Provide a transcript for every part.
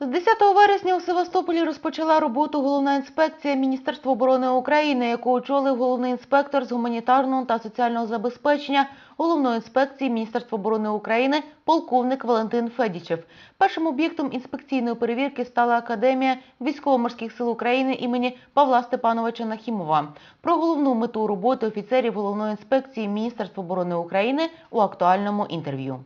З 10 вересня у Севастополі розпочала роботу головна інспекція Міністерства оборони України, яку очолив головний інспектор з гуманітарного та соціального забезпечення головної інспекції Міністерства оборони України полковник Валентин Федічев. Першим об'єктом інспекційної перевірки стала Академія військово-морських сил України імені Павла Степановича Нахімова. Про головну мету роботи офіцерів головної інспекції Міністерства оборони України у актуальному інтерв'ю.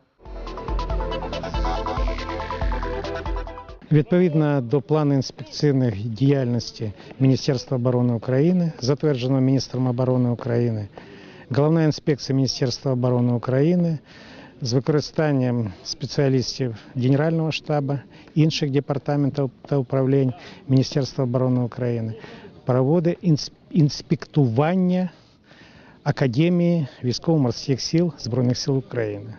Відповідно до плану інспекційних діяльності Міністерства оборони України, затвердженого міністром оборони України, головна інспекція Міністерства оборони України з використанням спеціалістів Генерального штабу, інших департаментів та управлінь Міністерства оборони України проводить інспектування Академії військово-морських сил Збройних сил України.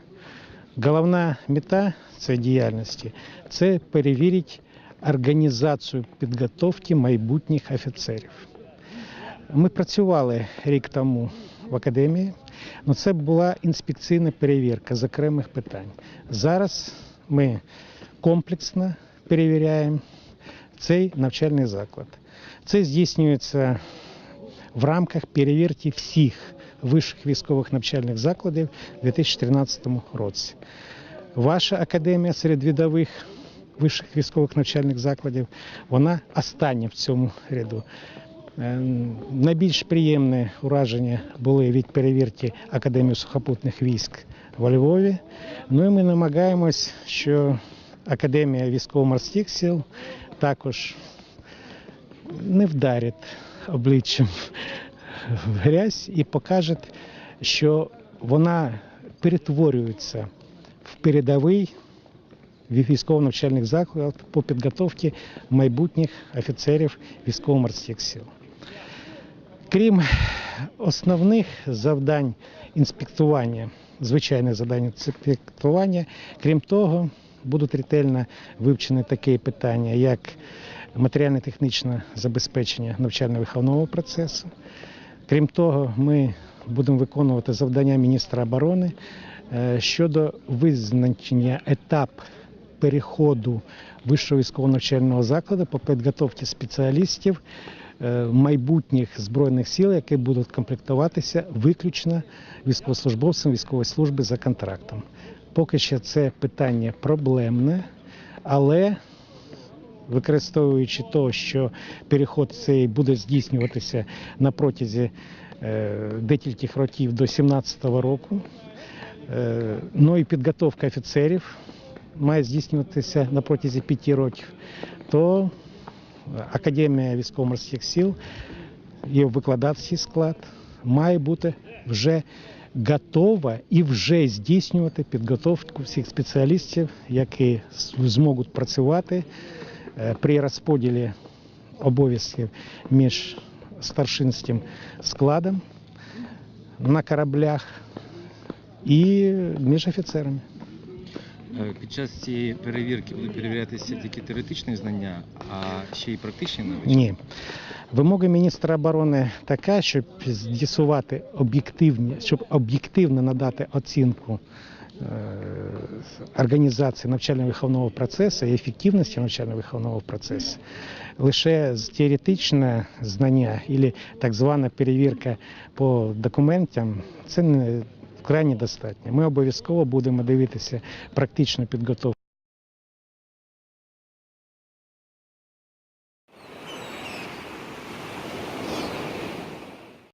Головна мета цієї діяльності це перевірити організацію підготовки майбутніх офіцерів. Ми працювали рік тому в академії, але це була інспекційна перевірка з окремих питань. Зараз ми комплексно перевіряємо цей навчальний заклад. Це здійснюється в рамках перевірки всіх вищих військових навчальних закладів у 2013 році. Ваша академія серед відових вищих військових навчальних закладів, вона остання в цьому ряду. Е, Найбільш приємні ураження були від перевірки Академії сухопутних військ во Львові. Ну і ми намагаємось, що Академія військово-морських сил також не вдарить обличчям в грязь і покаже, що вона перетворюється в передовий військово-навчальних заклад по підготовці майбутніх офіцерів військово-морських сил. Крім основних завдань інспектування, звичайних завдань інспектування, крім того, будуть ретельно вивчені такі питання, як матеріально-технічне забезпечення навчально-виховного процесу. Крім того, ми будемо виконувати завдання міністра оборони е, щодо визначення етап переходу вищого військового навчального закладу по підготовці спеціалістів е, майбутніх збройних сил, які будуть комплектуватися виключно військовослужбовцям військової служби за контрактом. Поки що це питання проблемне, але використовуючи те, що переход цей буде здійснюватися на протязі е, декількох років до 2017 року. Е, Ну і підготовка офіцерів має здійснюватися на протязі п'яти років, то Академія військово-морських сил, її викладацький склад має бути вже готова і вже здійснювати підготовку всіх спеціалістів, які зможуть працювати при розподілі обов'язків між старшинським складом на кораблях і між офіцерами. Е, Під час цієї перевірки будуть перевірятися тільки теоретичні знання, а ще й практичні навички? Ні. Вимога міністра оборони така, щоб з'ясувати об'єктивні, щоб об'єктивно надати оцінку е, організації навчально-виховного процесу і ефективності навчально-виховного процесу. Лише теоретичне знання або так звана перевірка по документам це не крайні достатньо. Ми обов'язково будемо дивитися практичну підготовку.